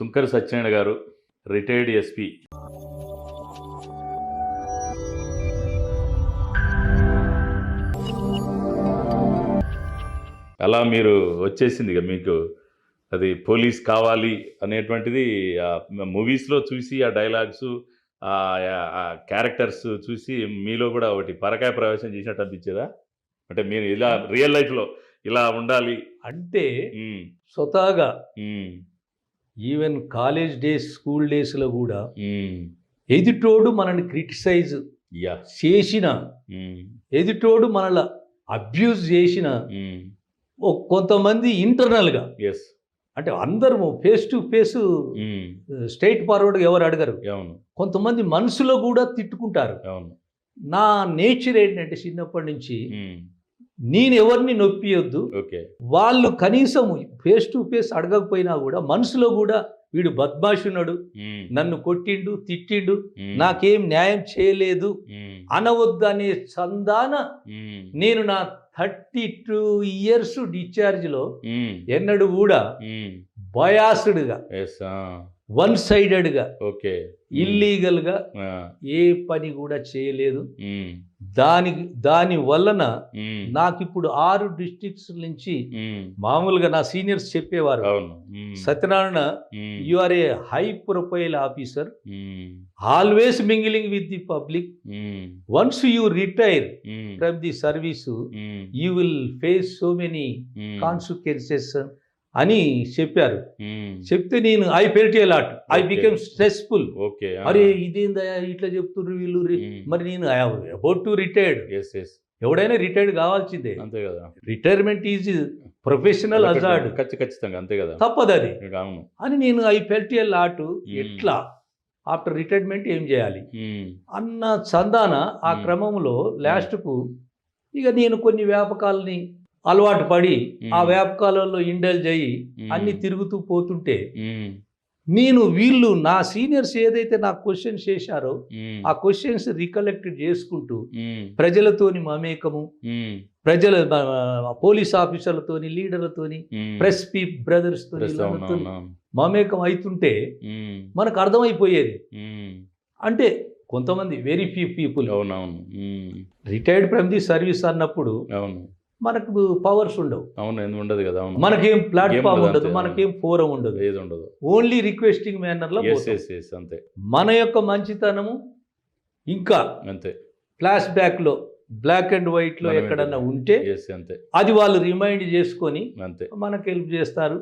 తుంకర సత్యనారాయణ గారు retired SP. అలా మీరు వచ్చేసింది ఇక మీకు. అది పోలీస్ కావాలి అనేటువంటిది మూవీస్లో చూసి ఆ డైలాగ్స్ ఆ క్యారెక్టర్స్ చూసి మీలో కూడా ఒకటి పరకాయ ప్రవేశం చేసినట్టు అనిపించేదా? అంటే మీరు ఇలా రియల్ లైఫ్లో ఇలా ఉండాలి. అంటే స్వతహాగా ఈవెన్ కాలేజ్ డేస్ స్కూల్ డేస్లో కూడా ఉమ్, ఎదుటోడు మనల్ని క్రిటిసైజ్ యా చేసిన ఉమ్, ఎదుటోడు మనల్ని అబ్యూజ్ చేసిన ఓ- కొంతమంది ఇంటర్నల్గా ఎస్ అంటే అందరము ఫేస్ టు ఫేస్ స్ట్రైట్ ఫార్వర్డ్గా ఎవరు అడగరు. అవును. కొంతమంది మనసులో కూడా తిట్టుకుంటారు. అవును. నా నేచర్ ఏంటంటే చిన్నప్పటి నుంచి నేను ఎవరిని నొప్పియొద్దు. ఓకే. వాళ్ళు కనీసం ఫేస్ టు ఫేస్ అడగకపోయినా కూడా మనసులో కూడా వీడు బద్మాషున్నాడు నన్ను కొట్టిండు తిట్టిండు. నాకేం న్యాయం చేయలేదు. ఉమ్, అనవద్దు అనే చందాన నేను నా థర్టీ టూ ఇయర్స్ డిశ్చార్జ్లో ఎన్నడూ కూడా బయాస్డ్గా వన్ సైడెడ్గా ఓకే. ఇల్లీగల్గా ఏ పని కూడా చేయలేదు. దాని దాని వలన నాకు ఇప్పుడు ఆరు డిస్ట్రిక్ట్స్ నుంచి మామూలుగా నా సీనియర్స్ చెప్పేవారు. Satyanarayana you are a high profile officer always mingling with the public once you retire from the service you will face so many consequences అని చెప్పారు. చెప్తే నేను I felt a lot I. Became stressful okay అరే ఇదేందయ్యా? ఇట్లా చెప్తున్నారు వీళ్ళు మరి నేను అబౌట్ టు రిటైర్డ్ ఎవడైనా రిటైర్డ్ కావాల్సిందే. అంతే కదా. రిటైర్మెంట్ ఈజ్ ప్రొఫెషనల్ అజార్డ్ ఖచ్చి- ఖచ్చితంగా అంతే కదా. తప్పదు అది. అని నేను ఐ ఫెల్ట్ ఏ లాట్ ఎట్లా? ఆఫ్టర్ రిటైర్మెంట్ ఏం చేయాలి? అన్న చందాన ఆ. క్రమంలో లాస్ట్కు ఇక నేను కొన్ని వ్యాపకాలని అలవాటు పడి. ఆ వ్యాపకాలలో అయ్యి ఉమ్, అన్ని తిరుగుతూ పోతుంటే నేను వీళ్ళు నా సీనియర్స్ ఏదైతే నాకు క్వశ్చన్స్ చేశారో ఆ క్వశ్చన్స్ రికలెక్ట్ చేసుకుంటూ ప్రజలతోని మమేకము ప్రజల పోలీస్ ఆఫీసర్లతోని లీడర్లతోని ప్రెస్ పీ బ్రదర్స్ తోని. మమేకం అవుతుంటే మనకు అర్థమైపోయేది. అంటే కొంతమంది వెరీ ఫ్యూ పీపుల్ అవునవును. రిటైర్డ్ ఫ్రమ్ ది సర్వీస్ అన్నప్పుడు అవును. మనకు పవర్స్ ఉండవు. అవును ఉండదు కదా మనకేం ప్లాట్ఫామ్ ఉండదు. మనకేం ఫోరం ఉండదు. ఏది ఉండదు. ఓన్లీ రిక్వెస్టింగ్ మేనర్లో అంతే. మన యొక్క మంచితనము ఇంకా అంతే. ఫ్లాష్ బ్యాక్లో బ్లాక్ అండ్ వైట్లో ఎక్కడన్నా? ఉంటే అంతే. అది వాళ్ళు రిమైండ్ చేసుకొని అంతే. మనకు హెల్ప్ చేస్తారు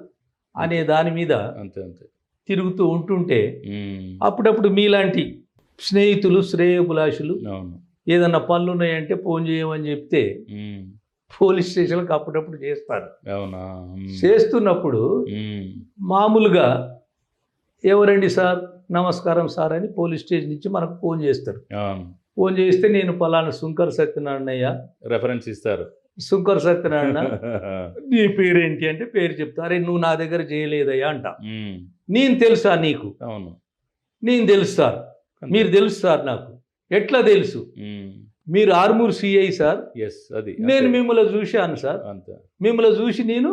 అనే దాని మీద అంతే అంతే. తిరుగుతూ ఉంటుంటే అప్పుడప్పుడు మీలాంటి స్నేహితులు శ్రేయోభిలాషులు ఏదన్నా పనులు ఉన్నాయంటే ఫోన్ చేయమని చెప్తే పోలీస్ స్టేషన్కి అప్పుడప్పుడు చేస్తారు. చేస్తున్నప్పుడు మామూలుగా ఎవరండి సార్? నమస్కారం సార్ అని పోలీస్ స్టేషన్ నుంచి మనకు ఫోన్ చేస్తారు. ఫోన్ చేస్తే నేను పలానా శుంకర్ సత్యనారాయణయ్య. రెఫరెన్స్ ఇస్తారు. శుంకర్ సత్యనారాయణ. నీ పేరేంటి అంటే పేరు చెప్తా. అరే నువ్వు నా దగ్గర చేయలేదయ్యా అంట. నేను తెలుసా నీకు? అవును. నేను తెలుసు సార్. మీరు తెలుసు సార్ నాకు. ఎట్లా తెలుసు? మీరు ఆర్మూర్ సిఐ సార్? ఎస్ అది నేను. మిమ్మల్ని చూశాను సార్. అంతే. మిమ్మల్ని చూసి నేను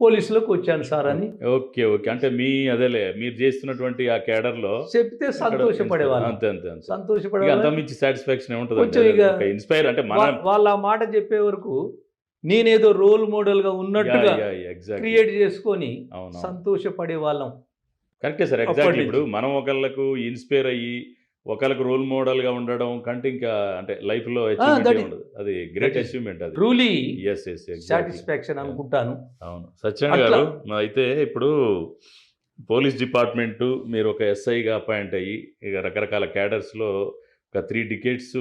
పోలీసులోకి వచ్చాను సార్ అని. Okay okay. అంటే మీ అదేలే మీరు చేస్తున్నటువంటి ఆ కేడర్లో చెప్తే సంతోషపడేవాళ్ళు. అంతే అంతే ఇక అంత మించి సాటిస్ఫాక్షన్ కొంచెం ఉంటుంది ఇక- ఇన్స్పైర్ అంటే వాళ్ళ ఆ మాట చెప్పే వరకు నేనేదో రోల్ మోడల్గా ఉన్నట్టుగా ఎగ్జాక్ట్ క్రియేట్ చేసుకొని సంతోషపడే వాళ్ళం కరెక్టే సార్. ఎగ్జాక్ట్లీ నుంచి. ఇప్పుడు మనం ఒకళ్ళకు ఇన్స్పైర్ అయ్యి ఒకళ్ళకు రోల్ మోడల్గా ఉండడం కంటే ఇంకా అంటే లైఫ్లో that అచీవ్మెంట్ is- ఉండదు. అది గ్రేట్ అచీవ్మెంట్ అది. ట్రూలీ ఎస్ ఎస్ సాటిస్ఫాక్షన్ అనుకుంటాను. అవును. అట్లా. గారు అయితే ఇప్పుడు పోలీస్ డిపార్ట్మెంట్ మీరు ఒక ఎస్ఐగా అపాయింట్ అయ్యి ఇక రకరకాల క్యాడర్స్లో ఒక త్రీ డికేట్స్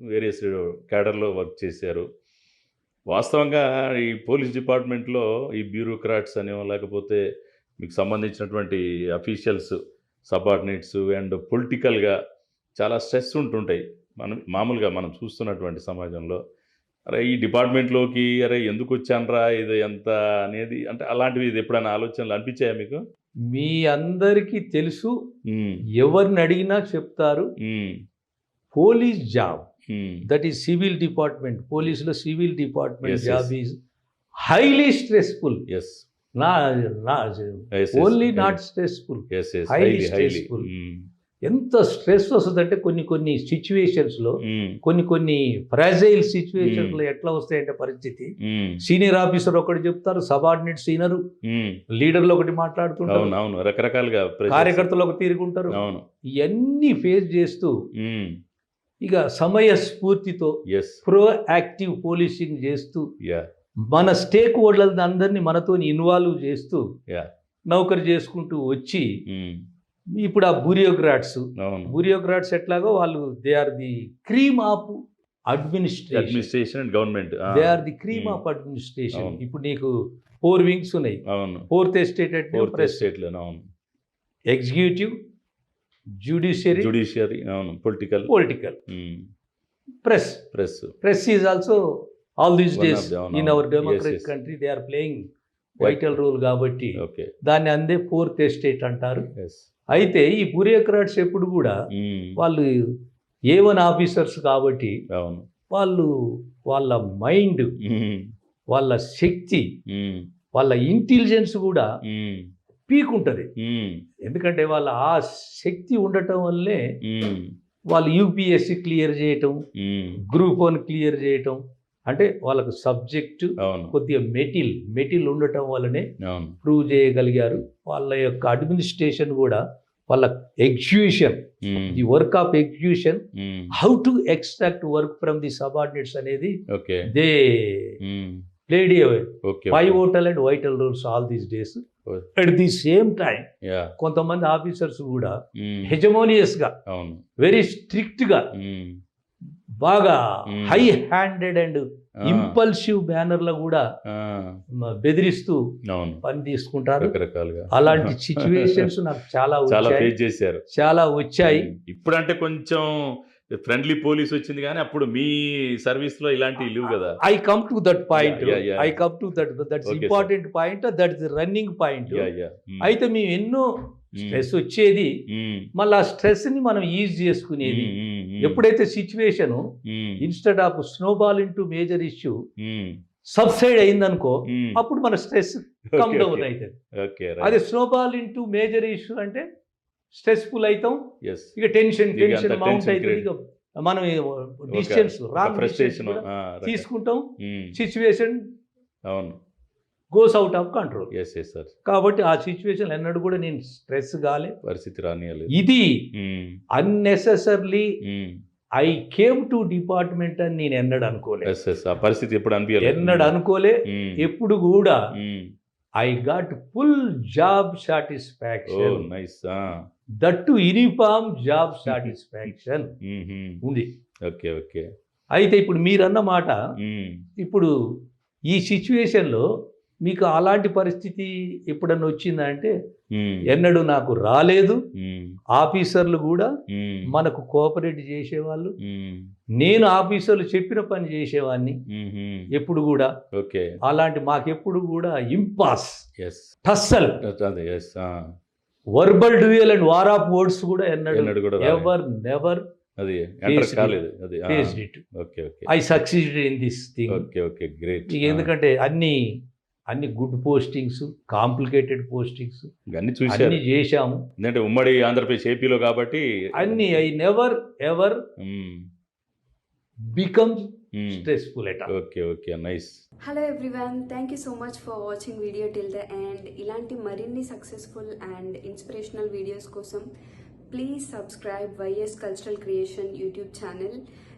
వేరియస్ క్యాడర్లో వర్క్ చేశారు. వాస్తవంగా ఈ పోలీస్ డిపార్ట్మెంట్లో ఈ బ్యూరోక్రాట్స్ అనేవో లేకపోతే మీకు సంబంధించినటువంటి అఫీషియల్స్ సబార్డినేట్స్ అండ్ పొలిటికల్గా చాలా స్ట్రెస్ ఉంటుంటాయి. మనం మామూలుగా మనం చూస్తున్నటువంటి సమాజంలో అరే ఈ డిపార్ట్మెంట్లోకి అరే ఎందుకు వచ్చానరా ఇది ఎంత అనేది అంటే అలాంటివి ఇది ఎప్పుడైనా ఆలోచనలు అనిపించాయా మీకు? మీ అందరికీ తెలుసు. ఎవరిని అడిగినా చెప్తారు. Police job. That is civil department. పోలీసులో civil department job. Is highly stressful. Yes నా. Only. Not stressful. Yes, yes. ఎంత స్ట్రెస్ వస్తుందంటే కొన్ని కొన్ని సిచ్యువేషన్స్లో Mm. కొన్ని కొన్ని ఫ్రాజైల్ సిచ్యువేషన్స్లో ఎట్లా వస్తాయంటే పరిస్థితి. సీనియర్ ఆఫీసర్ ఒకటి చెప్తారు సబార్డినేట్ సీనియర్. లీడర్లు ఒకటి మాట్లాడుతుంటారు అవును రకరకాలుగా. కార్యకర్తలు ఒక తీరుకుంటారు అవును ఇవన్నీ ఫేస్ చేస్తూ ఇక సమయ స్ఫూర్తితో ప్రో యాక్టివ్ పోలీసింగ్ చేస్తూ మన స్టేక్ హోల్డర్స్ అందరినీ మనతో ఇన్వాల్వ్ చేస్తూ. నౌకరు చేసుకుంటూ వచ్చి ఇప్పుడు ఆ అవును. బ్యూరోక్రాట్స్ ఎట్లాగో వాళ్ళు they are the cream of administration administration and government they are the cream. Of administration. ఇప్పుడు నీకు ఫోర్ వింగ్స్ ఉన్నాయి. అవును. ఫోర్త్ ఎస్టేట్ ఫోర్త్ ప్రెస్ స్టేట్లో అవును. ఎగ్జిక్యూటివ్ జ్యుడిషియరీ జుడిషియరీ అవును. Political political press press press is also all these days in. Our democratic. Country they are playing vital role కాబట్టి okay దాన్ని అందే ఫోర్త్ ఎస్టేట్ అంటారు అయితే ఈ బ్యూరోక్రాట్స్ ఎప్పుడు కూడా వాళ్ళు ఏ వన్ ఆఫీసర్స్ కాబట్టి వాళ్ళు వాళ్ళ మైండ్ Mm. వాళ్ళ శక్తి Mm. వాళ్ళ ఇంటెలిజెన్స్ కూడా. పీక్ ఉంటుంది. ఎందుకంటే వాళ్ళ ఆ శక్తి ఉండటం వల్లే. వాళ్ళు యూపీఎస్సి క్లియర్ చేయటం. గ్రూప్ వన్ క్లియర్ చేయటం అంటే వాళ్ళకు సబ్జెక్టు కొద్దిగా మెటిల్ మెటిల్ ఉండటం వల్లనే ప్రూవ్ చేయగలిగారు వాళ్ళ యొక్క అడ్మినిస్ట్రేషన్ కూడా వాళ్ళ execution. The work of execution. How to extract work from the subordinates అనేది okay they. Played pivotal and vital roles all these days. At the same time కొంతమంది ఆఫీసర్స్ కూడా. హెజమోనియస్గా అవును వెరీ స్ట్రిక్ట్గా. బాగా. High handed and. ఇంపల్సివ్ బ్యానర్ల కూడా Ah. మ- బెదిరిస్తూ పని తీసుకుంటారు. రకరకాలుగా. అలాంటి సిచ్యువేషన్స్ నాకు చాలా చాలా ఫేస్ చేశారు. చాలా వచ్చాయి. ఇప్పుడు అంటే కొంచెం ఫ్రెండ్లీ పోలీస్ వచ్చింది కానీ అప్పుడు మీ సర్వీస్లో ఇలాంటివి లేవు కదా. I come to that point. I come to that that's sir. Important point that is running point అయితే మేము ఎన్నో స్ట్రెస్ వచ్చేది. మళ్ళీ ఆ స్ట్రెస్ని మనం ఈజ్ చేసుకునేది. ఎప్పుడైతే situation instead of snowball into major issue subside అయిందనుకో అప్పుడు మన స్ట్రెస్ కమ్ డౌన్ అవుతుంది. ఓకే అదే స్నోబాల్ ఇంటూ మేజర్ ఇష్యూ అంటే స్ట్రెస్ఫుల్ అవుతాం ఇక టెన్షన్ టెన్షన్ మౌంట్ అవుతుంది. ఇక మనం డిస్టెన్స్ రాంగ్ తీసుకుంటాం. సిచ్యువేషన్ అవును goes out of control yes yes sir కాబట్టి ఆ సిచ్యువేషన్ ఎన్నడూ కూడా నేను స్ట్రెస్ కాలే పరిస్థితి రానియలేదు ఇది. Unnecessarily. I came to department అని నేను ఎన్నడు అనుకోలే పరిస్థితి ఎప్పుడు అనిపించలేదు ఎన్నడు అనుకోలే. ఎప్పుడు కూడా. I got full job satisfaction nice that to uniform job satisfaction ఉంది. Okay okay. అయితే ఇప్పుడు మీరన్న మాట Mm. ఇప్పుడు ఈ సిచ్యువేషన్లో మీకు అలాంటి పరిస్థితి ఎప్పుడన్నా వచ్చిందంటే Mm. ఎన్నడూ నాకు రాలేదు. ఆఫీసర్లు కూడా. మనకు కోఆపరేట్ చేసేవాళ్ళు. నేను ఆఫీసర్లు చెప్పిన పని చేసేవాడిని. ఎప్పుడు కూడా. ఓకే. అలాంటి మాకెప్పుడు కూడా impasse. Tussle. Verbal duel and war of words కూడా ఎన్నడు. ఎవర్ నెవర్ అది. కాలేదు. అది okay okay. I succeeded in this thing. Okay okay. Great. ఎందుకంటే అన్ని అన్ని గుడ్ పోస్టింగ్స్ కాంప్లికేటెడ్ పోస్టింగ్స్ అన్ని చూశారు. అన్ని చేశాము. ఎందుకంటే ఉమ్మడి ఆంధ్రప్రదేశ్ ఏపీలో కాబట్టి అన్ని I never ever Mm. Become. Stressful at okay okay nice. Hello everyone thank you so much for watching video till the end ఇలాంటి మరిన్ని సక్సెస్ఫుల్ అండ్ ఇన్స్పిరేషనల్ వీడియోస్ కోసం please subscribe YS cultural creation YouTube channel